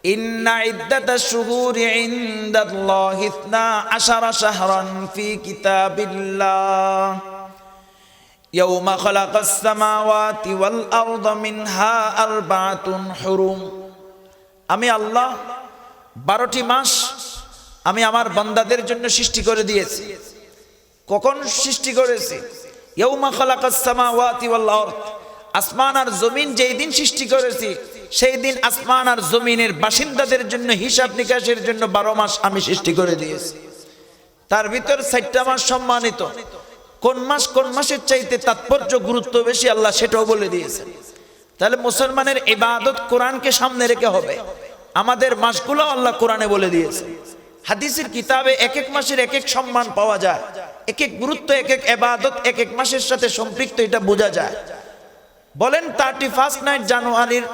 إن عدة الشهور عند الله اثنا عشر شهرا في كتاب الله يوم خلق السماوات والأرض منها أربعة حرم আমি আল্লাহ বারোটি মাস আমি আমার বান্দাদের জন্য সৃষ্টি করে দিয়েছি কখন সৃষ্টি করেছি ইয়ৌমা খালাকাস সামাওয়াতি ওয়াল আরদ আসমান আর জমিন যেই দিন সৃষ্টি করেছি সেই দিন আসমান আর জমিনের বাসিন্দাদের জন্য হিসাব নিকাশের জন্য বারো মাস আমি সৃষ্টি করে দিয়েছি। তার ভিতর চারটা মাস সম্মানিত। কোন মাস, কোন মাসের চাইতে তাৎপর্য গুরুত্ব বেশি আল্লাহ সেটাও বলে দিয়েছেন। তাহলে মুসলমানের ইবাদত কোরআনকে সামনে রেখে হবে। আমাদের মাসগুলো আল্লাহ কোরআনে বলে দিয়েছে হাদিসের কিতাবে এক এক মাসের এক এক সম্মান পাওয়া যায়। এক এক গুরুত্ব, এক এক এবাদত এক এক মাসের সাথে সম্পৃক্ত, এটা বোঝা যায়। বলেন থার্টি ফার্স্ট নাইট জানুয়ারির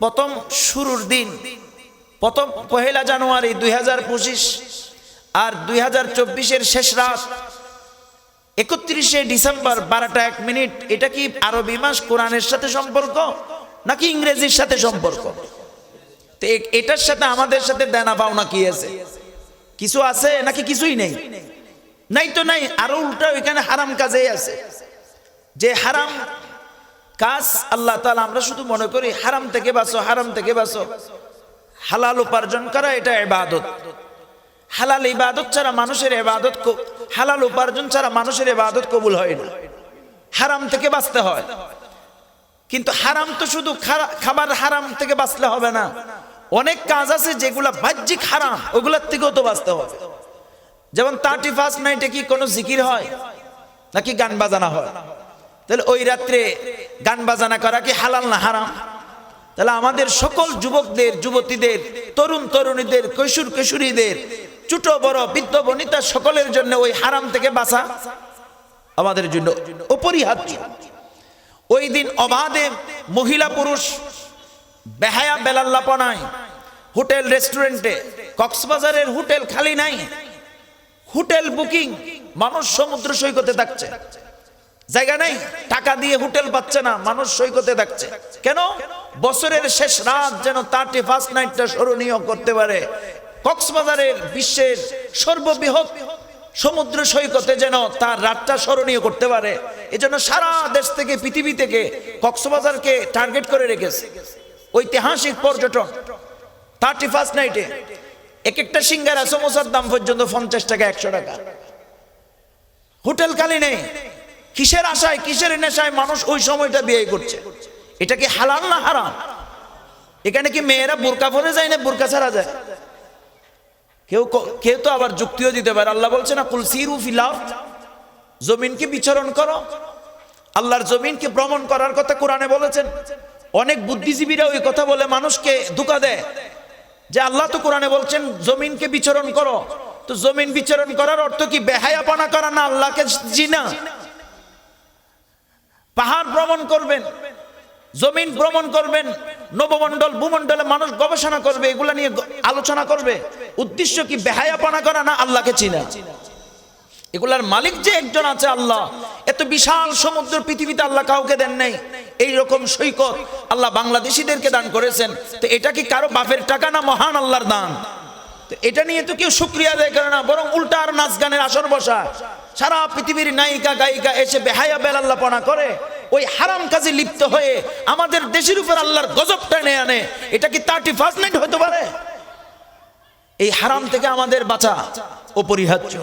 প্রথম শুরুর দিন, প্রথম পহেলা জানুয়ারি দুই হাজার পঁচিশ আর দুই হাজার চব্বিশের শেষ রাত, একত্রিশে ডিসেম্বর বারোটা এক মিনিট। এটা কি আরবি মাস, কোরআনের সাথে সম্পর্ক নাকি ইংরেজির সাথে সম্পর্ক? তো এটার সাথে আমাদের সাথে দেনা পাওনা কি আছে? কিছু আছে নাকি কিছুই নেই? নাই তো নাই, আরও উল্টা ওইখানে হারাম কাজেই আছে। যে হারাম কাজ আল্লাহ তালা আমরা শুধু মনে করি, হারাম থেকে বাঁচো, হারাম থেকে বাঁচো। হালাল উপার্জন করা, এটা এবাদত হালাল ইবাদত ছাড়া মানুষের এবাদত হালাল উপার্জন ছাড়া মানুষের এবাদত কবুল হয় না। হারাম থেকে বাঁচতে হয়। কিন্তু হারাম তো শুধু খাবার হারাম থেকে বাঁচলে হবে না। অনেক কাজ আছে যেগুলা বাহ্যিক হারাম, ওগুলার থেকেও তো বাঁচতে হবে। যেমন থার্টি ফার্স্ট নাইটে কি কোনো জিকির হয়? নাকি গান বাজানা হয়? তাহলে ওই রাত্রে গান বাজানা করা কি হালাল না হারাম? তাহলে আমাদের সকল যুবকদের, যুবতীদের, তরুণ তরুণীদের, কৈশোর কিশোরীদের, ছোট, বড়, বৃদ্ধ, বনিতা সকলের জন্য ওই হারাম থেকে বাঁচা আমাদের জন্য অপরিহার্য। ওই দিন অবাধে মহিলা পুরুষ বেহায়া বেলাল্লাপনায় হোটেল, রেস্টুরেন্টে, কক্সবাজারের হোটেল খালি নাই, হোটেল বুকিং মানুষ সমুদ্র সৈকতে থাকছে। জায়গা নেই, টাকা দিয়ে হোটেল পাচ্ছে না, মানুষ সৈকতে থাকছে কেন? বছরের শেষ রাত যেন থার্টি ফার্স্ট নাইটটা স্মরণীয় করতে পারে। কক্সবাজারের বিশ্বের সর্ববৃহৎ সমুদ্র সৈকতে যেন তার রাতটা স্মরণীয় করতে পারে। এজন্য সারা দেশ থেকে, পৃথিবী থেকে কক্সবাজারকে টার্গেট করে রেখেছে। ঐতিহাসিক পর্যটন থার্টি ফার্স্ট নাইটে এক একটা সিঙ্গারা সমোসার দাম পর্যন্ত পঞ্চাশ টাকা, একশো টাকা। হোটেল খালি নেই। কিসের আশায়, কিসের নেশায় মানুষ ওই সময়টা বিয়ে করছে? এটা কি হালাল না হারাম? এখানে কি মেয়েরা বোরকা পরে যায় না বোরকা ছাড়া যায়? কেউ কেউ তো আবার যুক্তিও দিতে পারে। আল্লাহ বলছে না, কুল সিরু ফিলাফ জমিনকে বিচরণ করো। আল্লাহর জমিনকে ভ্রমণ করার কথা কোরআনে বলেছেন। অনেক বুদ্ধিজীবীরা ওই কথা বলে, মানুষকে ধোকা দেয়। যে আল্লাহ তো কোরআনে বলছেন, জমিনকে বিচরণ করো। তো জমিন বিচরণ করার অর্থ কি? বেহায়াপনা করা না, আল্লাহকে জিনা? পাহাড় ভ্রমণ করবেন, জমিন ভ্রমণ করবেন, নবমণ্ডল, ভূমণ্ডলে মানুষ গবেষণা করবে, এগুলা নিয়ে আলোচনা করবে। উদ্দেশ্য কি বেহায়াপনা করা না আল্লাহকে চিনা? এগুলার মালিক যে একজন আছে আল্লাহ। এত বিশাল সমুদ্র পৃথিবীতে আল্লাহ কাউকে দেন নাই। এই রকম সৈকত আল্লাহ বাংলাদেশিদেরকে দান করেছেন। তো এটা কি কারও বাপের টাকা না মহান আল্লাহর দান? তো এটা নিয়ে তো কেউ শুক্রিয়া আদায় করে না, বরং উল্টা আর নাচ গানের আসর বসা সারা পৃথিবীর নায়িকা, গায়িকা এসে বেহায়া বেলাল্লাপনা করে, ওই হারাম কাজে লিপ্ত হয়ে আমাদের দেশের উপর আল্লাহর গজব টেনে আনে। এটা কি থার্টি ফার্স্ট নাইট হতে পারে? এই হারাম থেকে আমাদের বাঁচা অপরিহার্য।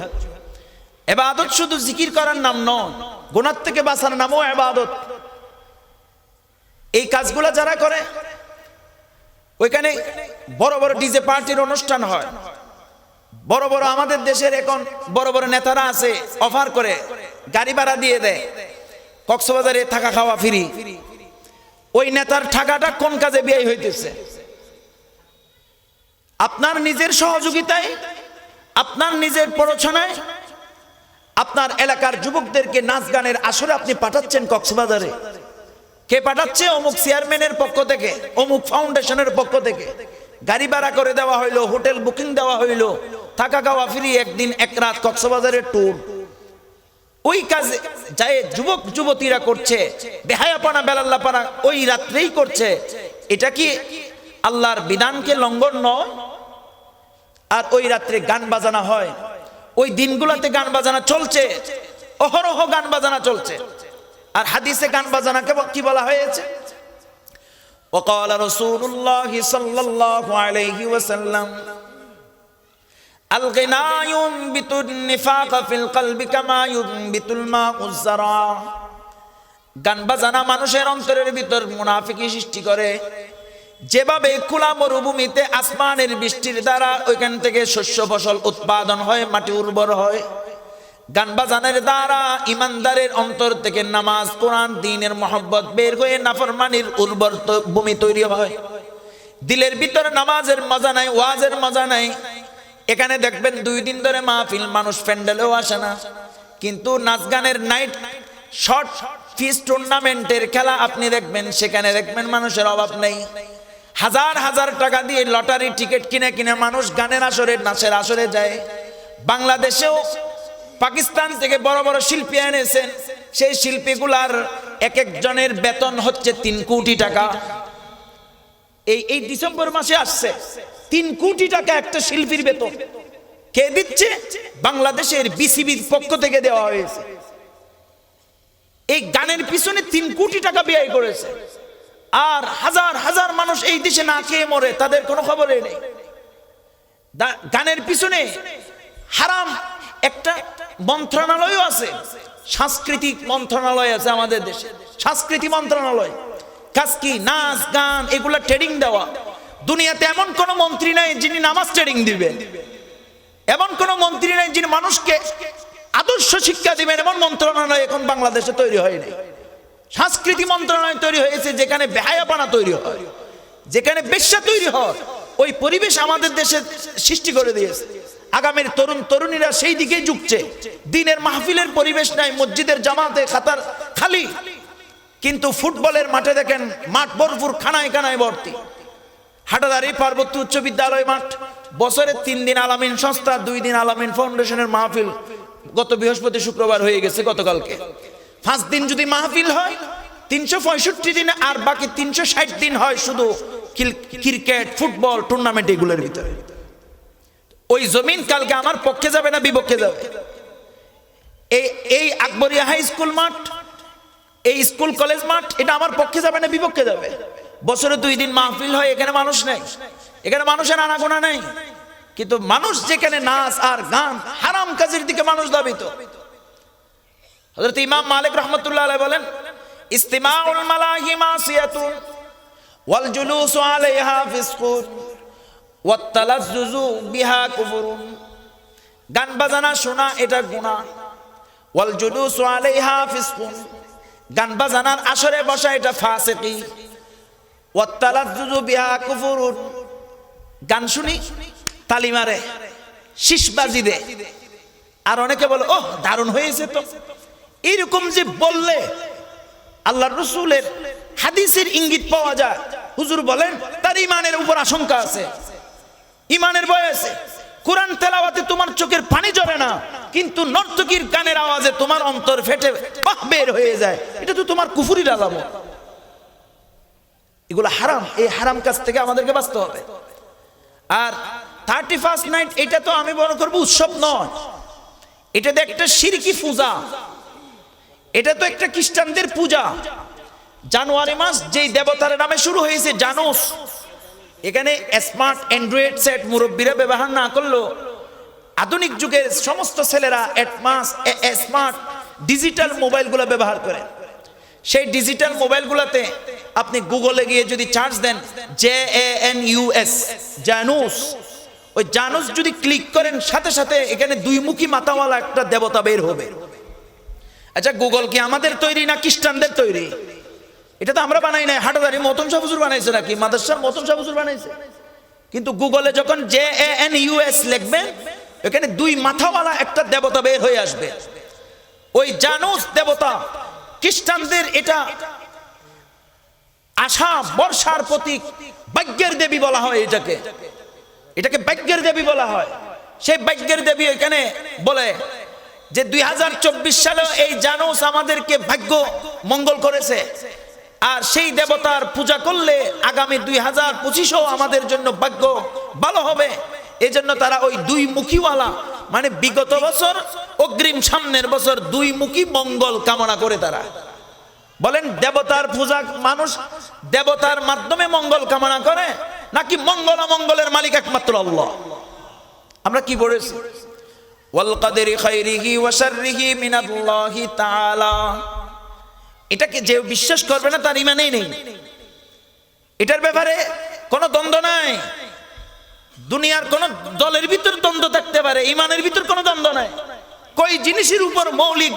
এবাদত শুধু জিকির করার নাম নয় গোনার থেকে বাঁচার নামও এবাদত। এই কাজগুলো যারা করে, ওইখানে বড় বড় ডিজে পার্টির অনুষ্ঠান হয়। বড় বড় আমাদের দেশের এখন বড় বড় নেতারা আছে, অফার করে, গাড়ি ভাড়া দিয়ে দেয়। কক্সবাজারে থাকা খাওয়া ফ্রি। ওই নেতার টাকাটা কোন কাজে ব্যয় হইতেছে? আপনার নিজের সহযোগিতায়, আপনার নিজের প্ররোচনায়, আপনার এলাকার যুবকদেরকে নাচ গানের আসরে আপনি পাঠাচ্ছেন কক্সবাজারে। কে পাঠাচ্ছে? অমুক চেয়ারম্যানের পক্ষ থেকে, অমুক ফাউন্ডেশনের পক্ষ থেকে। গাড়ি ভাড়া করে দেওয়া হইল, হোটেল বুকিং দেওয়া হইল। থাকা খাওয়া ফ্রি একদিন এক রাত কক্সবাজারের ট্যুর ওই কাজে যায় যুবক যুবতীরা করছে বেহায়াপানা বেলাল্লাপানা ওই রাত্রেই করছে এটা কি আল্লাহর বিধানকে লঙ্ঘন নয় আর ওই রাত্রে গান বাজানা হয় ওই দিনগুলোতে গান বাজানা চলছে অহরহ গান বাজানা চলছে আর হাদিসে গান বাজানাকে ব- কি বলা হয়েছে وقال رسول الله صلى الله عليه وسلم الغناء ينبت النفاق في القلب كما ينبت الماء الزرع গান বাজানা মানুষের অন্তরের ভিতর মুনাফিকি সৃষ্টি করে যেভাবে খোলা মরুভূমিতে আসমানের বৃষ্টির দ্বারা ওইখান থেকে শস্য ফসল উৎপাদন হয় মাটি উর্বর হয় গান বাজানের দ্বারা ইমানদারের অন্তর থেকে নামাজ কোরআন দিনের মহব্বত বের হয়ে নাফরমানির উর্বর তো- ভূমি তৈরি হয় দিলের ভিতর নামাজের মজা নাই ওয়াজের মজা নাই এখানে দেখবেন দুই দিন ধরে মাহফিল, মানুষ প্যান্ডেলেও আসে না। কিন্তু নাচ গানের নাইট শর্ট ফিস টুর্নামেন্টের খেলা আপনি দেখবেন, সেখানে দেখবেন মানুষের অভাব নেই। হাজার হাজার টাকা দিয়ে লটারি টিকিট কিনে কিনে মানুষ গানের আসরে, নাচের আসরে যায়। বাংলাদেশেও পাকিস্তান থেকে বড় বড় শিল্পী এনেছেন। সেই শিল্পীগুলার এক একজনের বেতন হচ্ছে তিন কোটি টাকা। এই এই ডিসেম্বর মাসে আসছে। তিন কোটি টাকা একটা শিল্পীর বেতন। কে দিচ্ছে? বাংলাদেশের বিসিবির পক্ষ থেকে দেওয়া হয়েছে। এই গানের পিছনে তিন কোটি টাকা ব্যয় করেছে। আর হাজার হাজার মানুষ এই দেশে না খেয়ে মরে, তাদের কোনো খবরই নেই। গানের পিছনে হারাম একটা মন্ত্রণালয়ও আছে। সাংস্কৃতিক মন্ত্রণালয় আছে আমাদের দেশে। সাংস্কৃতিক মন্ত্রণালয়। কাজ কি? নাচ, গান, এগুলা ট্রেডিং দেওয়া। দুনিয়াতে এমন কোন মন্ত্রী নাই যিনি নামাজ ট্রেডিং দিবেন। এমন কোন মন্ত্রী নাই যিনি মানুষকে আদর্শ শিক্ষা দিবেন, এমন মন্ত্রণালয় এখন বাংলাদেশে তৈরি হয়নি সাংস্কৃতিক মন্ত্রণালয় তৈরি হয়েছে যেখানে বেহায়াপানা তৈরি হয়। যেখানে বেশ্যা তৈরি হয়। ওই পরিবেশ আমাদের দেশে সৃষ্টি করে দিয়েছে। আগামীর তরুণ তরুণীরা সেই দিকেই ঝুঁকছে। দিনের মাহফিলের পরিবেশ নাই, মসজিদের জামাতে খাতার খালি। কিন্তু ফুটবলের মাঠে দেখেন মাঠ ভরপুর খানায় খানায় ভর্তি। হাটাদারি পার্বত্য উচ্চ বিদ্যালয় মাঠ। বছরে তিন দিন আলামিন সংস্থা, দুই দিন আলামিন ফাউন্ডেশনের মাহফিল গত বৃহস্পতি শুক্রবার হয়ে গেছে গতকালকে। পাঁচ দিন যদি মাহফিল হয়, তিনশো পঁয়ষট্টি দিন আর বাকি তিনশো ষাট দিন হয় শুধু ক্রিকেট, ফুটবল টুর্নামেন্ট এগুলোর ভিতরে। ওই জমিন কালকে আমার পক্ষে যাবে না বিপক্ষে যাবে? এই এই আকবরিয়া হাই স্কুল মাঠ, এই স্কুল কলেজ মাঠ, এটা আমার পক্ষে যাবে না বিপক্ষে যাবে? বছরে দুই দিন মাহফিল হয়, এখানে মানুষ নেই। এখানে মানুষের আনাগোনা নেই। কিন্তু মানুষ যেখানে নাচ আর গান, হারাম কাজের দিকে মানুষ দাবিত হযরত ইমাম মালিক রহমতুল্লাহ আলাইহি বলেন, ইস্তিমাউল মালাহি মাসিয়াতুন ওয়াল জুলুসু আলাইহা ফিসকুন ওয়াত তালাজ্জুজু বিহা কুফরুন। গান বাজানা শোনা, এটা গুনাহ। ওয়াল জুলুসু আলাইহা ফিসকুন। গান বাজানার আসরে বসা, এটা ফাসিকি। গান শুনি, তালি মারে শীষবাজি দে। আর অনেকে বলে, ওহ, দারুণ হয়েছে তো। এরকম যে বললে আল্লাহ রসুলের হাদিসের ইঙ্গিত পাওয়া যায়। হুজুর বলেন, তার ইমানের উপর আশঙ্কা আছে। ইমানের ভয় আছে কোরআন তেলাওয়াতে তোমার চোখের পানি ঝরে না, কিন্তু নর্তকীর গানের আওয়াজে তোমার অন্তর ফেটে বাহ বের হয়ে যায়। এটা তো তোমার কুফুরির আলামত। এগুলো হারাম, এই হারাম কাজ থেকে আমাদেরকে বাঁচতে হবে। আর থার্টি ফার্স্ট নাইট এটা তো আমি মনে করব উৎসব নয়। এটা তো একটা সিরকি পূজা। এটা তো একটা খ্রিস্টানদের পূজা। জানুয়ারি মাস যেই দেবতার নামে শুরু হয়েছে, জানুস। এখানে স্মার্ট অ্যান্ড্রয়েড সেট মুরব্বীরা ব্যবহার না করল আধুনিক যুগের সমস্ত ছেলেরা অ্যাডমাস স্মার্ট ডিজিটাল মোবাইলগুলো ব্যবহার করে। সেই ডিজিটাল মোবাইলগুলোতে আপনি গুগলে গিয়ে যদি charge then J A N U S Janus ওই জানুস যদি ক্লিক করেন, সাথে সাথে এখানে দুইমুখী মাথাওয়ালা একটা দেবতা বের হবে। আচ্ছা গুগল কি আমাদের তৈরি না খ্রিস্টানদের তৈরি? এটা তো আমরা বানাই নাই। হাটাদারি মতন সাহুজুর বানাইছে নাকি? মাদাসার মতন সাহুজুর বানাইছে। কিন্তু গুগলে যখন জে এ এন ইউএস লিখবেন এখানে দুই মাথাওয়ালা একটা দেবতা বের হয়ে আসবে। ওই জানুস দেবতা, খ্রিস্টানদের এটা আশা, বর্ষার প্রতীক, ভাগ্যের দেবী বলা হয় এটাকে। এটাকে ভাগ্যের দেবী বলা হয়। সেই ভাগ্যের দেবী এখানে বলে যে দুই হাজার চব্বিশ সালে এই জানুস আমাদেরকে ভাগ্য মঙ্গল করেছে। আর সেই দেবতার পূজা করলে আগামী দুই হাজার পঁচিশও আমাদের জন্য ভাগ্য ভালো হবে। এই জন্য তারা ওই দুই মুখীওয়ালা মানে বিগত বছর অগ্রিম সামনের বছর দুই মুখী মঙ্গল কামনা করে তারা। বলেন, দেবতার পূজা মানুষ দেবতার মাধ্যমে মঙ্গল কামনা করে, নাকি মঙ্গল অমঙ্গলের মালিক একমাত্র আল্লাহ? আমরা কি তাআলা। এটাকে যে বিশ্বাস করবে না, তার ইমানেই নেই। এটার ব্যাপারে কোনো দ্বন্দ্ব নাই। দুনিয়ার কোন দলের ভিতর দ্বন্দ্ব থাকতে পারে, ইমানের ভিতর কোনো দ্বন্দ্ব নাই। কই জিনিসের উপর মৌলিক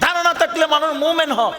ধারণা থাকলে মানুষ মুমেন হয়।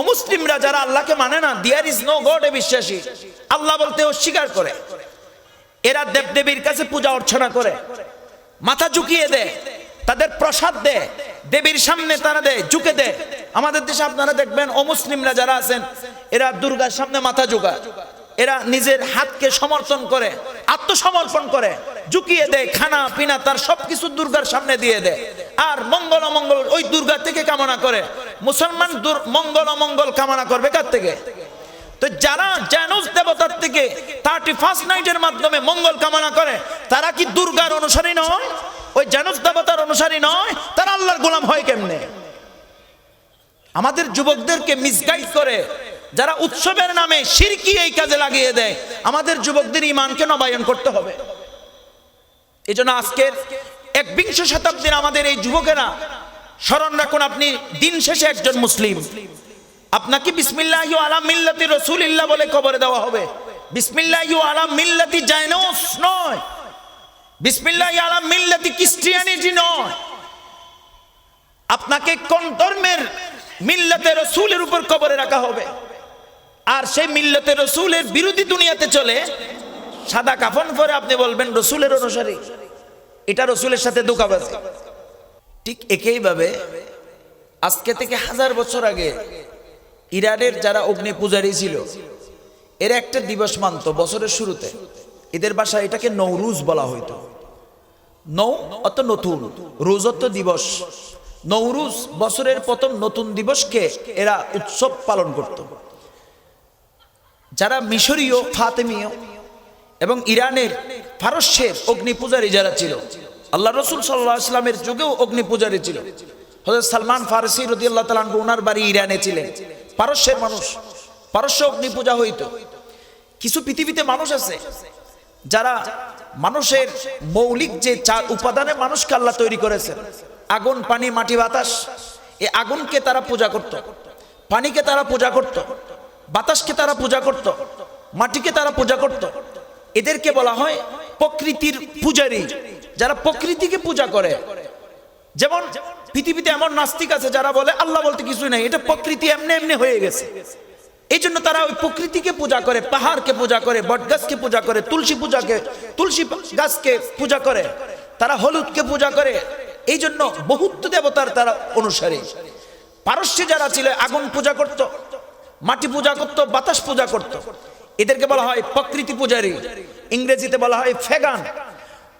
অমুসলিমরা যারা আল্লাহকে মানে না দিয়ার ইজ নো গড এ বিশ্বাসী। আল্লাহ বলতে অস্বীকার করে। এরা দেবদেবীর কাছে পূজা অর্চনা করে। মাথা ঝুঁকিয়ে দেয়, তাদের প্রসাদ দেয়, দেবীর সামনে তারা দেয়, ঝুঁকে দেয়। আমাদের দেশে আপনারা দেখবেন অমুসলিমরা যারা আছেন, এরা দুর্গার সামনে মাথা ঝুঁকায়। এরা নিজের হাতকে সমর্থন করে, আত্মসমর্পণ করে, ঝুঁকিয়ে দেয়, খানা পিনা তার সবকিছু দুর্গার সামনে দিয়ে দেয়। আর মঙ্গল অমঙ্গল ওই দুর্গা থেকে কামনা করে। মুসলমান মঙ্গল অমঙ্গল কামনা করবে কার থেকে? তো যারা জানুস দেবতার থেকে থার্টি ফার্স্ট নাইটের মাধ্যমে মঙ্গল কামনা করে, তারা কি দুর্গার অনুসারী নয়? ওই জানুস দেবতার অনুসারী নয়? তারা আল্লাহর গোলাম হয় কেমনে? আমাদের যুবকদেরকে মিসগাইড করে যারা উৎসবের নামে সিরকি এই কাজে লাগিয়ে দেয়, আমাদের যুবকদের ইমানকে নবায়ন করতে হবে। এই জন্য আজকের এক বিংশ শতাব্দীর আমাদের এই যুবকেরা, স্মরণ রাখুন আপনি, দিন শেষে একজন মুসলিম। আপনাকে বিসমিল্লাহ আলা মিল্লাতি রসুলিল্লাহ বলে কবরে দেওয়া হবে। বিসমিল্লাহ আলা মিল্লাতি জায়নস নয়। বিসমিল্লাহ আলা মিল্লাতি ক্রিস্টিয়ানিটি নয়। আপনাকে কোন ধর্মের মিল্লাতে রসুলের উপর কবরে রাখা হবে। আর সেই মিল্লতে রসুলের বিরোধী দুনিয়াতে চলে, সাদা কাফন পরে আপনি বলবেন রসুলের অনুসারী। এটা রসুলের সাথে দোকাবাজি ঠিক একইভাবে আজকে থেকে হাজার বছর আগে ইরানের যারা অগ্নি পূজারী ছিল, এর একটা দিবস মানত বছরের শুরুতে। এদের বাসা এটাকে নৌরুজ বলা হইতো। নৌ অত নতুন, রোজ অত দিবস। নৌরুজ বছরের প্রথম নতুন দিবসকে এরা উৎসব পালন করত। যারা মিশরীয়, ফাতেমীয় এবং ইরানের ফারস্যের অগ্নি পূজারী যারা ছিল, আল্লাহ রসুল সাল্লাহ ইসলামের যুগেও অগ্নি পূজারী ছিল। হজরত সালমান ফারসি রদি আল্লাহ তালান ওনার বাড়ি ইরানে ছিলেন। পারস্যের মানুষ, পারস্য অগ্নি পূজা হইতো। কিছু পৃথিবীতে মানুষ আছে, যারা মানুষের মৌলিক যে চার উপাদানে মানুষকে আল্লাহ তৈরি করেছেন, আগুন, পানি, মাটি, বাতাস, এই আগুনকে তারা পূজা করত। পানিকে তারা পূজা করত। বাতাসকে তারা পূজা করত, মাটিকে তারা পূজা করত। এদেরকে বলা হয় প্রকৃতির পূজারী। যারা প্রকৃতিকে পূজা করে, যেমন পৃথিবীতে এমন নাস্তিক আছে যারা বলে, আল্লাহ বলতে কিছুই নাই, এটা প্রকৃতি এমনি এমনি হয়ে গেছে। এই জন্য তারা ওই প্রকৃতিকে পূজা করে, পাহাড়কে পূজা করে, বটগাছকে পূজা করে, তুলসী পূজাকে, তুলসী গাছকে পূজা করে। তারা হলুদকে পূজা করে। এই জন্য বহুত দেবতার তারা অনুসারী। পারস্যে যারা ছিল, আগুন পূজা করত মাটি পূজা করত, বাতাস পূজা করত। এদেরকে বলা হয় প্রকৃতি পূজারী। ইংরেজিতে বলা হয় ফেগান।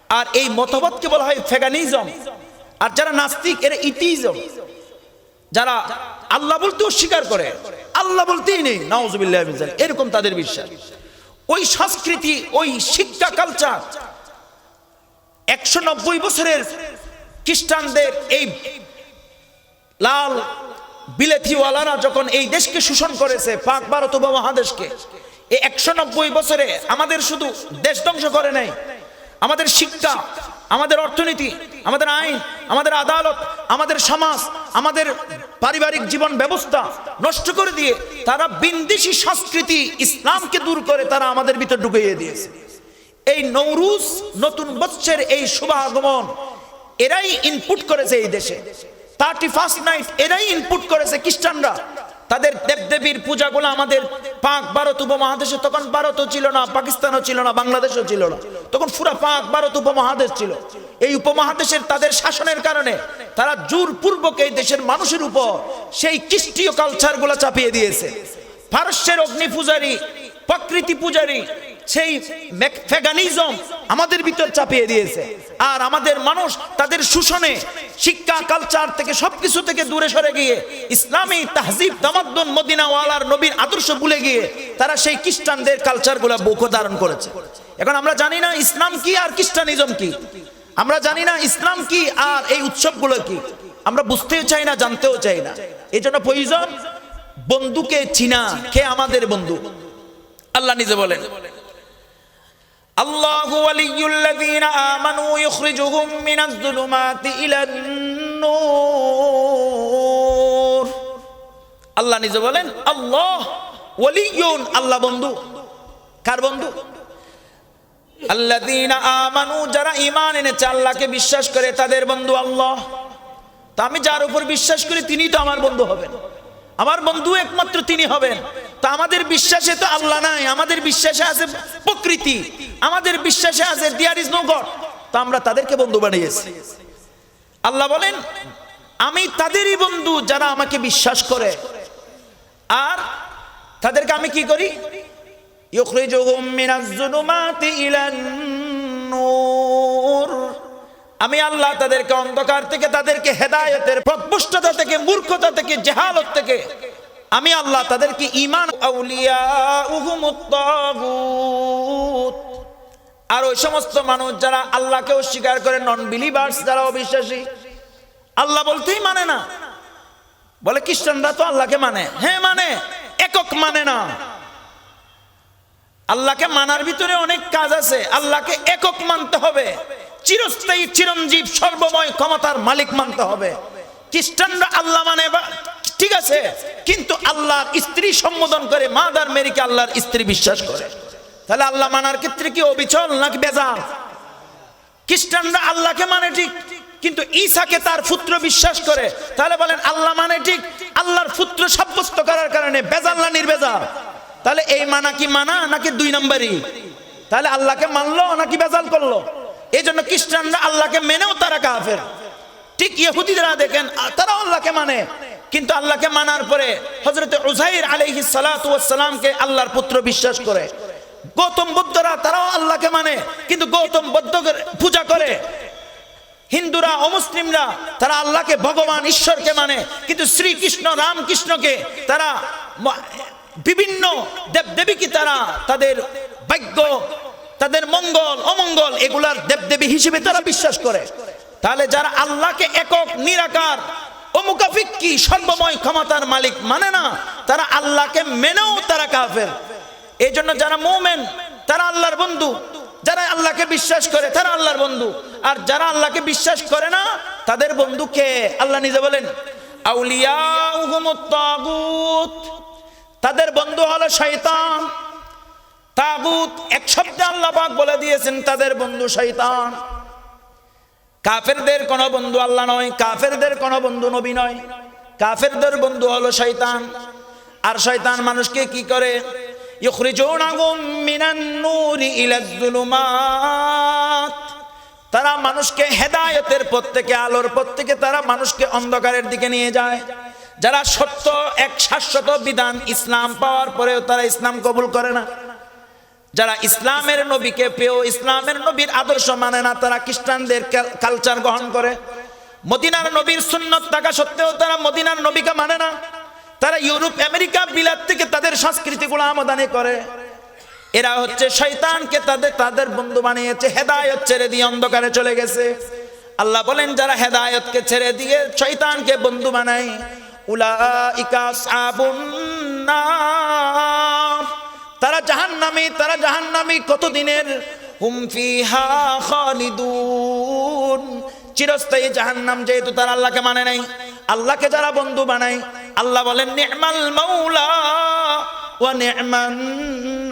আর এই মতবাদকে বলা হয় ফেগানিজম। আর যারা নাস্তিক, এরা ইতিজম। যারা আল্লাহ বলতে অস্বীকার করে, আল্লাহ বলতেই নেই। নওয়াজবিল্লাহ এরকম তাদের বিশ্বাস। ওই সংস্কৃতি, ওই শিক্ষা কালচার, একশো নব্বই বছরের খ্রিস্টানদের এই লাল বিলেতিওয়ালারা যখন এই দেশকে শোষণ করেছে, পাক ভারত এই একশো নব্বই বছরে আমাদের শুধু দেশ ধ্বংস করে নাই। আমাদের শিক্ষা, আমাদের অর্থনীতি, আমাদের আইন, আমাদের আদালত, আমাদের সমাজ, আমাদের পারিবারিক জীবন ব্যবস্থা নষ্ট করে দিয়ে তারা বিন্দেশি সংস্কৃতি ইসলামকে দূর করে তারা আমাদের ভিতর ঢুকিয়ে দিয়েছে। এই নৌরুজ নতুন বৎসের এই শুভাগমন, এরাই ইনপুট করেছে এই দেশে। থার্টি ফার্স্ট নাইট এরাই ইনপুট করেছে খ্রিস্টানরা। তাদের দেবদেবীর পূজাগুলো আমাদের পাক ভারত উপমহাদেশে, তখন ভারতও ছিল না, পাকিস্তানও ছিল না, বাংলাদেশও ছিল না। তখন পুরা পাক ভারত উপমহাদেশ ছিল। এই উপমহাদেশের তাদের শাসনের কারণে তারা জোরপূর্বক এই দেশের মানুষের উপর সেই খ্রিস্টীয় কালচারগুলো চাপিয়ে দিয়েছে। পারস্যের অগ্নি পূজারী, প্রকৃতি পূজারী সেই ফেগানিজম আমাদের ভিতর চাপিয়ে দিয়েছে। আর আমাদের মানুষ তাদের শোষণে, শিক্ষা কালচার থেকে সবকিছু থেকে দূরে সরে গিয়ে, ইসলামী তাহজিব, তামাদ্দুন, মদিনাওয়ালার নবীর আদর্শ ভুলে গিয়ে তারা সেই খ্রিস্টানদের কালচারগুলো বুক ধারণ করেছে। এখন আমরা জানি না ইসলাম কি আর খ্রিস্টানিজম কি। আমরা জানি না ইসলাম কি আর এই উৎসবগুলো কি। আমরা বুঝতেও চাই না, জানতেও চাই না। এই জন্য প্রয়োজন বন্ধুকে চিনা কে আমাদের বন্ধু আল্লাহ নিজে বলেন। الله ولي الذين آمنوا يخرجهم من الظلمات إلى النور আল্লাহ নিজে বলেন আল্লাহ ওয়ালিয়ুন আল্লাহ বন্ধু কার বন্ধু আল্লাযীনা আমানু যারা ঈমান এনেছে আল্লাহকে বিশ্বাস করে তাদের বন্ধু আল্লাহ তা আমি যার উপর বিশ্বাস করি তিনিই তো আমার বন্ধু হবেন আমার বন্ধু একমাত্র তিনি হবেন তা আমাদের বিশ্বাসে তো আল্লাহ নাই, আমাদের বিশ্বাসে আছে প্রকৃতি, আমাদের বিশ্বাসে আছে দিয়ার ইজ নো গড তা আমরা তাদেরকে বন্ধু বানিয়েছি। আল্লাহ বলেন, আমি তাদেরই বন্ধু যারা আমাকে বিশ্বাস করে। আর তাদেরকে আমি কি করি? আমি আল্লাহ তাদেরকে অন্ধকার থেকে, তাদেরকে হেদায়তের পথভ্রষ্টতা থেকে, মূর্খতা থেকে, জেহালত থেকে আমি আল্লাহ তাদেরকে ইমান আর ওই সমস্ত মানুষ যারা আল্লাহকে অস্বীকার করে নন বিলিভার্স যারা অবিশ্বাসী, আল্লাহ বলতেই মানে না। বলে খ্রিস্টানরা তো আল্লাহকে মানে। হ্যাঁ মানে। একক মানে না। আল্লাহকে মানার ভিতরে অনেক কাজ আছে। আল্লাহকে একক মানতে হবে। চিরস্থায়ী, চিরঞ্জীব, সর্বময় ক্ষমতার মালিক মানতে হবে। খ্রিস্টানরা আল্লাহ মানে ঠিক আছে? কিন্তু আল্লাহর স্ত্রী সম্বোধন করে, মাদার মেরিকে আল্লাহর স্ত্রী বিশ্বাস করে। তাহলে আল্লাহ মানার ক্ষেত্রে কি অবিচল নাকি বেজাল? খ্রিস্টানরা আল্লাহকে মানে ঠিক, কিন্তু ঈসাকে তার পুত্র বিশ্বাস করে। তাহলে বলেন, আল্লাহ মানে ঠিক, আল্লাহর পুত্র সাব্যস্ত করার কারণে বেজাল না নির্বেজাল? তাহলে এই মানা কি মানা নাকি দুই নম্বরই? তাহলে আল্লাহকে মানলো নাকি বেজাল করল? এই জন্য খ্রিস্টানরা আল্লাহকে মেনেও তারা কাফের। ঠিক ইহুদিরা দেখেন তারা আল্লাহকে মানে। কিন্তু আল্লাহকে মানার পরে হজরত উজাইর আলহি সালাতামকে আল্লাহর পুত্র বিশ্বাস করে। গৌতম বুদ্ধরা তারাও আল্লাহকে মানে কিন্তু গৌতম বুদ্ধ পূজা করে। হিন্দুরা অমুসলিমরা তারা আল্লাহকে ভগবান ঈশ্বরকে মানে কিন্তু শ্রীকৃষ্ণ রামকৃষ্ণকে তারা বিভিন্ন দেবদেবীকে তারা তাদের ভাগ্য, তাদের মঙ্গল, অমঙ্গল এগুলার দেবদেবী হিসেবে তারা বিশ্বাস করে। তাহলে যারা আল্লাহকে একক, নিরাকার অমুকাফিক্কি সর্বময় ক্ষমতার মালিক মানে না, তারা আল্লাহকে মেনেও তারা কাফের। এই জন্য যারা মোমেন, তারা আল্লাহর বন্ধু। যারা আল্লাহকে বিশ্বাস করে, তারা আল্লাহর বন্ধু। আর যারা আল্লাহকে বিশ্বাস করে না, তাদের বন্ধু কে? আল্লাহ নিজে বলেন তাদের বন্ধু হলো শয়তান। তাগুত এক শব্দে আল্লাহ বলে দিয়েছেন, তাদের বন্ধু শয়তান। কাফেরদের কোন বন্ধু আল্লাহ নয়, কাফেরদের কোন বন্ধু নবী নয়। কাফেরদের বন্ধু হলো শয়তান। আর শয়তান মানুষকে কি করে? তারা মানুষকে হেদায়তের পথ থেকে, আলোর পথ থেকে তারা মানুষকে অন্ধকারের দিকে নিয়ে যায়। যারা সত্য, এক শাশ্বত বিধান ইসলাম পাওয়ার পরেও তারা ইসলাম কবুল করে না। যারা ইসলামের নবীকে পেয়েও ইসলামের নবীর আদর্শ মানে না, তারা খ্রিস্টানদের কালচার গ্রহণ করে। মদিনার নবীর সুন্নত থাকা সত্ত্বেও তারা মদিনার নবীকে মানে না। তারা ইউরোপ, আমেরিকা, বিলাত থেকে তাদের সংস্কৃতিগুলো আমদানি করে। এরা হচ্ছে শৈতানকে তাদের তাদের বন্ধু বানিয়েছে, হেদায়ত ছেড়ে দিয়ে অন্ধকারে চলে গেছে। আল্লাহ বলেন, যারা হেদায়তকে ছেড়ে দিয়ে শৈতানকে বন্ধু বানায়, উলাইকা আসহাবুন নার। তারা জাহান্নামী তারা জাহান্নামী কতদিনের? হুম ফিহা খালিদুন। চিরস্থায়ী জাহান্নাম যেহেতু তারা আল্লাহকে মানে নাই। আল্লাহকে যারা বন্ধু বানায়, আল্লাহ বলেন, নি'মাল মাওলা ওয়া নি'মান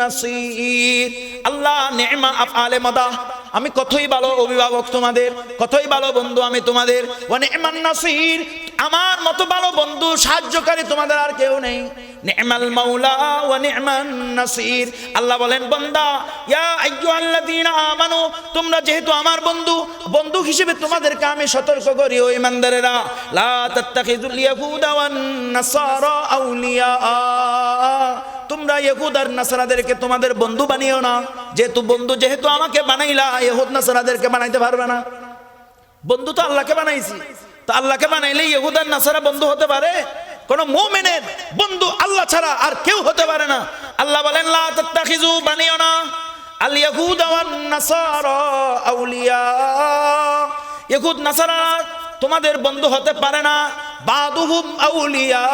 নাসির। আল্লাহ নি'মা আফআলে মাদা আমি কতই ভালো অভিভাবক তোমাদের, কতই ভালো বন্ধু আমি তোমাদের। ওয়া নি'মান নাসির, আমার মতো ভালো বন্ধু সাহায্যকারী তোমাদের আর কেউ নেই। নি'মাল মাওলা ওয়া নি'মান নাসির। আল্লাহ বলেন, বান্দা, ইয়া আইয়ুহাল্লাযীনা আমানু, তোমরা যেহেতু আমার বন্ধু বন্ধু হিসেবে তোমাদেরকে আমি সতর্ক করি, ও ইমানদারেরা লা তাত্তাখিযুল ইয়াহুদা ওয়ান নাসারা আউলিয়া। তোমরা ইহুদ আর নাসারাদেরকে তোমাদের বন্ধু বানিও না। যেহেতু বন্ধু, যেহেতু আমাকে বানাইলা, ইহুদ নাসারাদেরকে বানাইতে পারবে না। বন্ধু তো আল্লাহকে বানাইছি। তো আল্লাহকে বানাইলে ইহুদ আর নাসারা বন্ধু হতে পারে। কোন মুমিনের বন্ধু আল্লাহ ছাড়া আর কেউ হতে পারে না। আল্লাহ বলেন বানিও না আল নাসারা আউলিয়া। নাসারা তোমাদের বন্ধু হতে পারে না। বাদুহুম আউলিয়া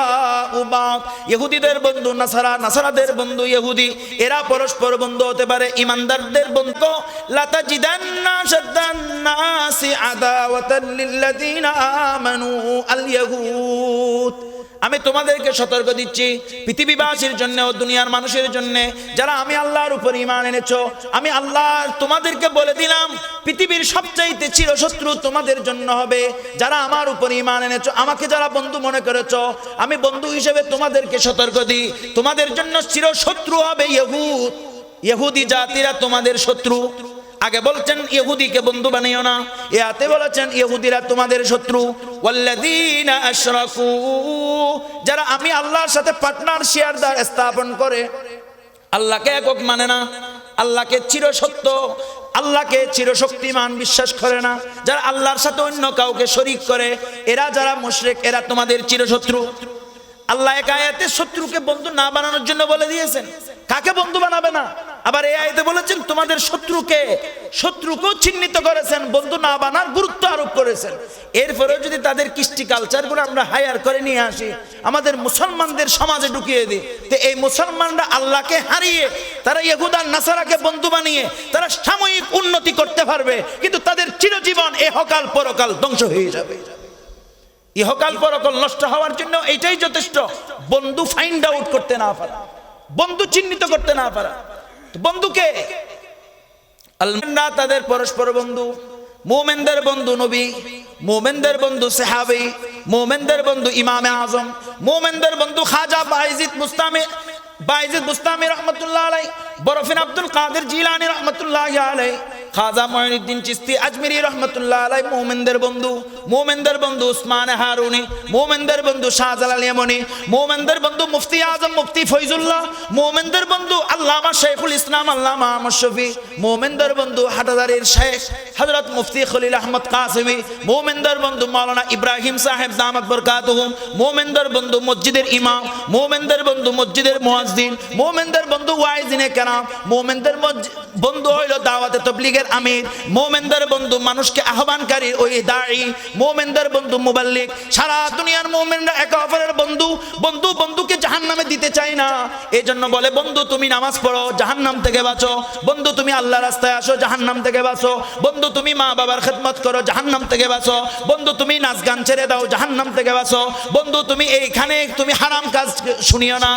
উবাদ ইহুদিদের বন্ধু নাসারা, নাসারাদের বন্ধু ইহুদি। এরা পরস্পর বন্ধু হতে পারে, ইমানদারদের বন্ধু। লাতা জিদান্না শাদ্দান্নাসি আদাওয়াতান লিল্লাযিনা আমানু আল ইয়াহুদ আমি তোমাদেরকে সতর্ক দিচ্ছি। পৃথিবীবাসীর জন্য ও দুনিয়ার মানুষের জন্য। যারা আমি আল্লাহর উপর ইমান এনেছো, আমি আল্লাহ তোমাদেরকে বলে দিলাম, পৃথিবীর সবচাইতে চিরশত্রু তোমাদের জন্য হবে। যারা আমার উপর ইমান এনেছো, আমাকে যারা বন্ধু মনে করেছ, আমি বন্ধু হিসেবে তোমাদেরকে সতর্ক দিই। তোমাদের জন্য চিরশত্রু হবে ইহুদ। ইহুদি জাতিরা তোমাদের শত্রু। আগে বলছেন, ইহুদিকে বন্ধু বানিও না। এতে বলেছেন, ইহুদিরা তোমাদের শত্রু। যারা আমি আল্লাহর সাথে পার্টনার শেয়ার স্থাপন করে। আল্লাহকে একক মানে না। আল্লাহকে চিরসত্য। আল্লাহকে চিরশক্তিমান বিশ্বাস করে না। যারা আল্লাহর সাথে অন্য কাউকে শরিক করে, এরা যারা মুশরিক, এরা তোমাদের চিরশত্রু। আল্লাহ এক এতে শত্রুকে বন্ধু না বানানোর জন্য বলে দিয়েছেন। কাকে বন্ধু বানাবে না? আবার এই আয়াতে বলেছেন, তোমাদের শত্রুকে, শত্রুকেও চিহ্নিত করেছেন, বন্ধু না বানার গুরুত্ব আরোপ করেছেন। এরপরে যদি তাদের কৃষ্টি কালচারগুলো আমরা হায়ার করে নিয়ে আসি, আমাদের মুসলমানদের সমাজে ঢুকিয়ে দিই, তো এই মুসলমানরা আল্লাহকে হারিয়ে, তারা ইহুদার নাসারাকে বন্ধু বানিয়ে, তারা সাময়িক উন্নতি করতে পারবে, কিন্তু তাদের চিরজীবন এ হকাল পরকাল ধ্বংস হয়ে যাবে। ইহকাল পরকাল নষ্ট হওয়ার জন্য এটাই যথেষ্ট, বন্ধু ফাইন্ড আউট করতে না পারা। বন্ধু চিহ্নিত করতে না পারা। বন্ধুকে আল্লাহ তাদের পরস্পর বন্ধু, মোমেনদের বন্ধু নবী, মোমেনদের বন্ধু সেহাবি, মোমেনদের বন্ধু ইমামে আজম, মোমেনদের বন্ধু খাজা বাইজিদ মুস্তামে বাইজিদ মুস্তামি রহমতুল্লাহ আলাই বরফিন আব্দুল কাদের জিলানি রহমতুল্লাহ আলাই খাজা মঈনুদ্দিন চিস্তি আজমিরি রহমতুল্লাহ আলাই, মোমেনদের বন্ধু মোমেনদের বন্ধু উসমান হারুনি, মোমেনদের বন্ধু শাহজালাল ইয়ামনি, মোমেনদের বন্ধু মুফতি আজম, মুফতি ফৈজুল্লাহ, মোমেনদের বন্ধু আল্লামা শেখুল ইসলাম, আল্লামা আহমদ শফি, মোমেনদের বন্ধু হাটাদারির শেখ হযরত মুফতি খলিল আহমদ কাসিমি, মোমেনদের বন্ধু মাওলানা ইব্রাহিম সাহেব দামাত বরকাতুহুম, মোমেনদের বন্ধু মসজিদের ইমাম, মোমেনদের বন্ধু মসজিদের মুয়াজ্জিন, মোমেনদের বন্ধু ওয়াইজিনে কেরাম, মোমেনদের বন্ধু হইল দাওয়াতে তবলিগের আমির, মোমেনদের বন্ধু, মানুষকে আহ্বানকারী ওই দায়ী, মোমেনদের বন্ধু মুবাল্লিক। সারা দুনিয়ার মোমেনরা একে অপরের বন্ধু বন্ধু, বন্ধুকে জাহান্নামে দিতে চায় না। এই জন্য বলে, বন্ধু, তুমি নামাজ পড়ো, জাহান্নাম থেকে বাঁচো। বন্ধু, তুমি আল্লাহ রাস্তায় আসো, জাহান্নাম থেকে বাঁচো। বন্ধু, তুমি মা বাবার খেদমত করো, জাহান্নাম থেকে বাঁচো। বন্ধু, তুমি নাচ গান ছেড়ে দাও, জাহান্নাম থেকে বাঁচো। বন্ধু, তুমি এইখানে তুমি হারাম কাজ শুনিও না,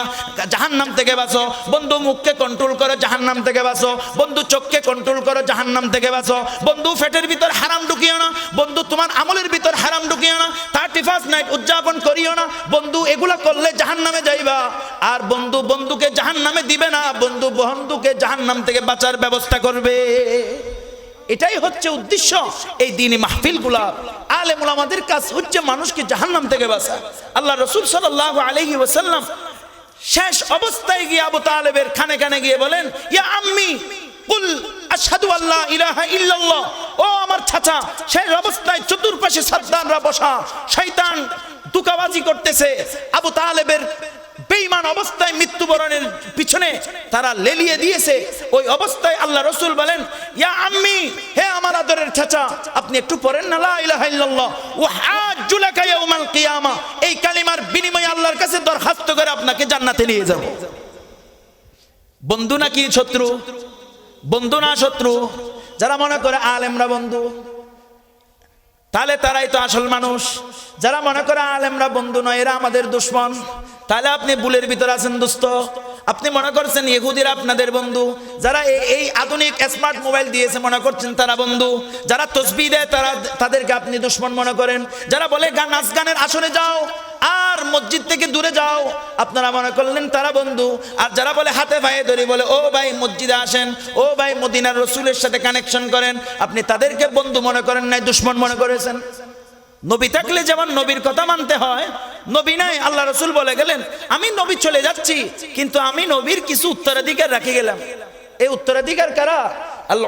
জাহান্নাম থেকে বাঁচো। বন্ধু, মুখকে কন্ট্রোল করো, জাহান্নাম থেকে বাঁচো। বন্ধু, চোখকে কন্ট্রোল করো, জাহান্নাম থেকে বাঁচো। বন্ধু, ফেটের ভিতর হারাম ঢুকিও না। বন্ধু, তোমার আমলের ভিতর হারাম ঢুকিও না। থার্টি ফার্স্ট নাইট উদযাপন করিও না। বন্ধু, এগুলা করলে জাহান্নামে যাইবা। আর বন্ধু বন্ধুকে জাহান্নামে দিবে না, বন্ধু বন্ধুকে জাহান নাম থেকে বাঁচার ব্যবস্থা করবে। এটাই হচ্ছে উদ্দেশ্য এই দিনই মাহফিলগুলা। আলেমুল আমাদের কাজ হচ্ছে মানুষকে জাহান্নাম থেকে বাঁচা। আল্লাহ রসুল সাল্লাহ আলহি ওসাল্লাম শেষ অবস্থায় গিয়ে আবু তালেবের খানে খানে গিয়ে বলেন, ইয়া আম্মি, কুল আল্লাহ ইলাহা ইল্লাল্লাহ। ও আমার শেষ অবস্থায় চতুর্পাশে সাদ্দানরা বসা, শয়তান দুকাবাজি করতেছে। আবু তালেবের বেঈমান অবস্থায় মৃত্যুবরণের পিছনে তারা লেলিয়ে দিয়েছে। ওই অবস্থায় আল্লাহ রসুল বলেন, ইয়া আম্মি, হে আমার আদরের চাচা, আপনি একটু পড়েন না? লা ইলাহা ইল্লাল্লাহ। ও হাজ্জুলাকা ইয়াউমাল কিয়ামা। এই কালিমার বিনিময়ে আল্লাহর কাছে দরখাস্ত করে আপনাকে জান্নাতে নিয়ে যাব। বন্ধু নাকি শত্রু? বন্ধু না শত্রু? যারা মনে করে আলেমরা বন্ধু, তাহলে তারাই তো আসল মানুষ। যারা মনে করে আলেমরা বন্ধু নয়, এরা আমাদের দুশ্মন। তাহলে আপনি বুলের ভিতর আছেন দোস্ত। আপনি মনে করছেন ইহুদিরা আপনাদের বন্ধু। যারা এই- আধুনিক স্মার্ট মোবাইল দিয়েছে মনে করছেন তারা বন্ধু। যারা তসবি দেয় তারা তাদেরকে আপনি দুশ্মন মনে করেন। যারা বলে গান নাচ গানের আসরে যাও আর মসজিদ থেকে দূরে যাও, আপনারা মনে করলেন তারা বন্ধু। আর যারা বলে হাতে ভাইয়ে ধরি বলে, ও ভাই মসজিদে আসেন, ও ভাই মদিনার রসুলের সাথে কানেকশন করেন। আপনি তাদেরকে বন্ধু মনে করেন নাই, দুশ্মন মনে করেছেন। নবী থাকলে যেমন নবীর কথা মানতে হয় নবী নাই, আল্লাহ রসুল বলে গেলেন, আমি নবী চলে যাচ্ছি, কিন্তু আমি নবীর কিছু উত্তরাধিকার রাখি গেলাম। এই উত্তরাধিকার কারা? আল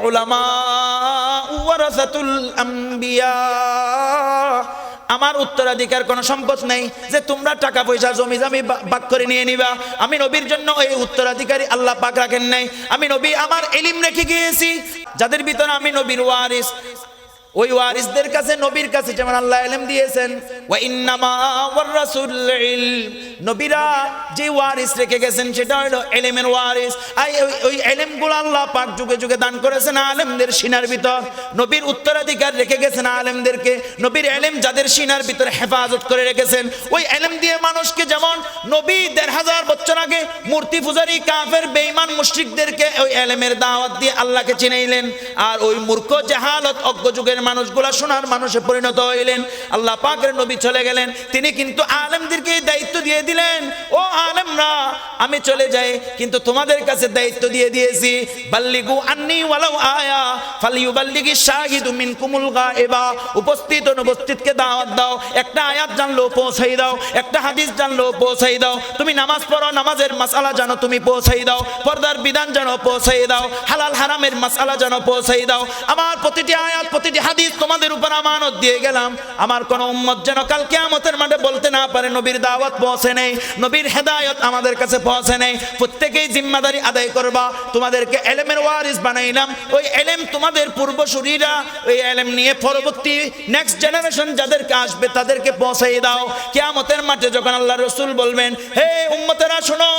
আমার উত্তরাধিকার কোনো সম্পদ নেই যে তোমরা টাকা পয়সা, জমি জমি বাক করে নিয়ে নিবা। আমি নবীর জন্য এই উত্তরাধিকারী আল্লাহ পাক রাখেন নাই। আমি নবী আমার এলিম রেখে গিয়েছি। যাদের ভিতরে আমি নবীর ওয়ারিস ওই ওয়ারিসদের কাছে নবীর কাছে যেমন আল্লাহ আলম দিয়েছেন ওয়া ইন্নামা ওয়ারাসুল ইলম। নবীরা যে ওয়ারিস রেখে গেছেন, সেটা হলো এলেমের ওয়ারিস। আই ওই- এলেমগুলো আল্লাহ পাক যুগে যুগে দান করেছেন আলেমদের সিনার ভিতর। নবীর উত্তরাধিকার রেখে গেছেন আলেমদেরকে। নবীর এলেম যাদের সিনার ভিতরে হেফাজত করে রেখেছেন, ওই এলেম দিয়ে মানুষকে যেমন নবী দেড় হাজার বছর আগে মূর্তি পূজারী কাফের, বেঈমান মুশরিকদেরকে ওই এলেমের দাওয়াত দিয়ে আল্লাহকে চিনাইলেন। আর ওই মূর্খ জাহালত অজ্ঞ যুগের মানুষগুলা সোনার মানুষে পরিণত হইলেন। আল্লাহ পাকের নবী চলে গেলেন। তিনি কিন্তু আলেমদেরকে এই দায়িত্ব দিয়ে দিলেন। ও আলেমরা, আমি চলে যাই, কিন্তু তোমাদের কাছে দায়িত্ব দিয়ে দিয়েছি। বাল্লিগু আন্নি ওয়ালাউ আয়া ফালিউবাল্লিগি শাহিদু মিনকুমুল গায়বা। উপস্থিত অনুপস্থিতকে দাওয়াত দাও, একটা আয়াত জানলো পৌঁছাই দাও, একটা হাদিস জানলো পৌঁছাই দাও। তুমি নামাজ পড়ো, নামাজের মাসালা জানো তুমি পৌঁছাই দাও, পর্দার বিধান জানো পৌঁছাই দাও, হালাল হারামের মাসালা জানো পৌঁছাই দাও। আমার প্রতিটি আয়াত, প্রতিটি হাদিস তোমাদের উপর আমানত দিয়ে গেলাম। আমার কোন উম্মত যেন কাল কিয়ামতের মাঠে বলতে না পারে, নবীর দাওয়াত পৌঁছে নেই, নবীর হেদায়ত আমাদের কাছে পৌঁছে নেই। প্রত্যেকেই জিম্মাদারি আদায় করবা। তোমাদেরকে এলেমের ওয়ারিস বানাইলাম। ওই এলেম তোমাদের পূর্বসূরীরা ওই এলেম নিয়ে পরবর্তী নেক্সট জেনারেশন যাদেরকে আসবে, তাদেরকে পৌঁছাই দাও। কেয়ামতের মাঠে যখন আল্লাহ রসুল বলবেন, হে উম্মতেরা, শোনো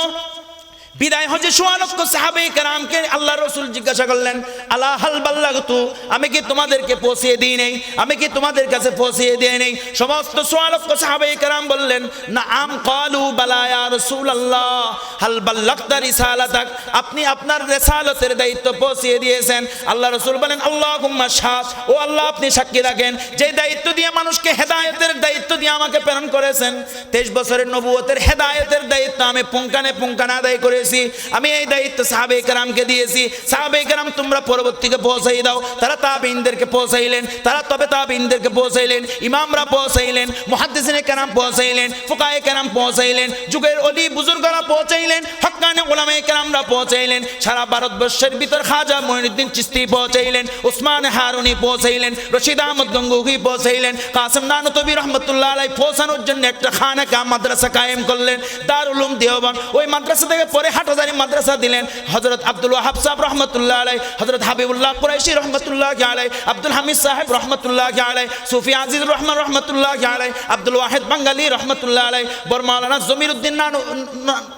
বিদায় হজে সোয়া সাহাবে কারামকে আল্লাহ রসুল জিজ্ঞাসা করলেন আল্লাহ হাল বাল্লাগতু? আমি কি তোমাদেরকে পৌঁছিয়ে দিই নেই? আমি কি তোমাদের কাছে পৌঁছিয়ে দিয়ে নেই? সমস্ত সোয়া সাহাবে কারাম বললেন না আম কালু বালায়া রসুল আল্লাহ হাল বাল্লাক্তা রিসালাতাক? আপনি আপনার রেসালতের দায়িত্ব পৌঁছিয়ে দিয়েছেন। আল্লাহ রসুল বলেন আল্লাহ গুম্মা শাস ও আল্লাহ, আপনি সাক্ষী রাখেন। যে দায়িত্ব দিয়ে মানুষকে হেদায়েতের দায়িত্ব দিয়ে আমাকে প্রেরণ করেছেন। তেইশ বছরের নবুয়তের হেদায়েতের দায়িত্ব আমি পুঙ্কানে পুঙ্কানে আদায় করেছি। আমি এই দায়িত্ব সাহাবে কারামকে দিয়েছি। সাহাবে কারাম, তোমরা পরবর্তীকে পৌঁছাই দাও। তারা তাবিনদেরকে পৌঁছাইলেন। তারা তবে তাবিনদেরকে পৌঁছাইলেন। ইমামরা পৌঁছাইলেন। মহাদ্দিসিনে কারাম পৌঁছাইলেন। ফুকায়ে কারাম পৌঁছাইলেন। যুগের অলি বুজুর্গরা পৌঁছাইলেন। হক্কানে ওলামায়ে কারামরা পৌঁছাইলেন। সারা ভারতবর্ষের ভিতর খাজা মঈনুদ্দিন চিস্তি পৌঁছাইলেন। ওসমান হারুনি পৌঁছাইলেন। রশিদ আহমদ গঙ্গুহি পৌঁছাইলেন। কাসেম নানতবি রহমতুল্লাহ আলাই পৌঁছানোর জন্য একটা খানাকা মাদ্রাসা কায়েম করলেন। দারুল উলুম দেওবান ওই মাদ্রাসা থেকে পরে হাটহাজারি মাদ্রাসা দিলেন। হজরত আব্দুল ওয়াহাব সাহেব রহমতুল্লাহ আলাই হজরত হাবিবুল্লাহ কুরাইশি রহমতুল্লাহ আলাই আব্দুল হামিদ সাহেব রহমতুল্লাহ আলাই সুফি আজিজুর রহমান রহমতুল্লাহ আলাই আব্দুল ওয়াহেদ বাঙ্গালি রহমতুল্লাহ আলাই বরমালানা জমিরুদ্দিন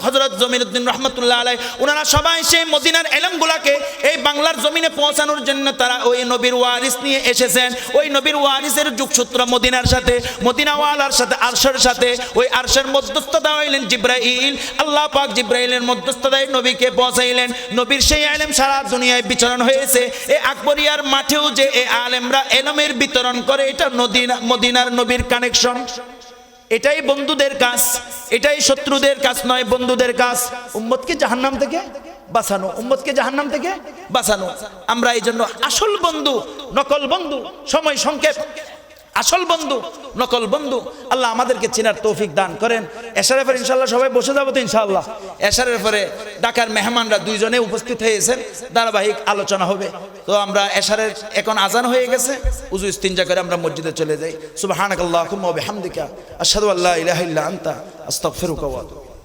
হজরত জমিরুদ্দিন রহমতুল্লাহ আলাই ওনারা সবাই সেই মদিনার এলমগুলাকে এই বাংলার জমিনে পৌঁছানোর জন্য তারা ওই নবীর ওয়ারিস নিয়ে এসেছেন। ওই নবীর ওয়ারিসের যুগসূত্র মদিনার সাথে। মদিনাওয়ালার সাথে, আরশের সাথে, ওই আরশের মধ্যস্থতা হইলেন জিব্রাইল। আল্লাহ পাক জিব্রাইলের মধ্যস্থতায় নবীকে পৌঁছাইলেন নবীর সেই আলেম সারা দুনিয়ায় বিচরণ হয়েছে। এই আকবরিয়ার মাঠেও যে এই আলেমরা এলমের বিতরণ করে, এটা নদীনা মদিনার নবীর কানেকশন এটাই বন্ধুদের কাজ, এটাই শত্রুদের কাজ নয়, বন্ধুদের কাজ। উম্মতকে জাহান্নাম থেকে বাঁচানো, উম্মতকে জাহান্নাম থেকে বাঁচানো। আমরা এই জন্য আসল বন্ধু, নকল বন্ধু, সময় সংক্ষেপ। আসল বন্ধু, নকল বন্ধু, আল্লাহ আমাদেরকে চিনার তৌফিক দান করেন। এশারের পরে ইনশাল্লাহ সবাই বসে যাব তো ইনশাল্লাহ এশারের পরে ঢাকার মেহমানরা দুইজনে উপস্থিত হয়েছেন, ধারাবাহিক আলোচনা হবে। তো আমরা এশারের এখন আজান হয়ে গেছে, উজু ইস্তিনজা করে আমরা মসজিদে চলে যাই। সুবহানাকাল্লাহুম্মা ওয়া বিহামদিকা, আশহাদু আল্লা ইলাহা আনতা, আস্তাগফিরুকা ওয়া আতুবু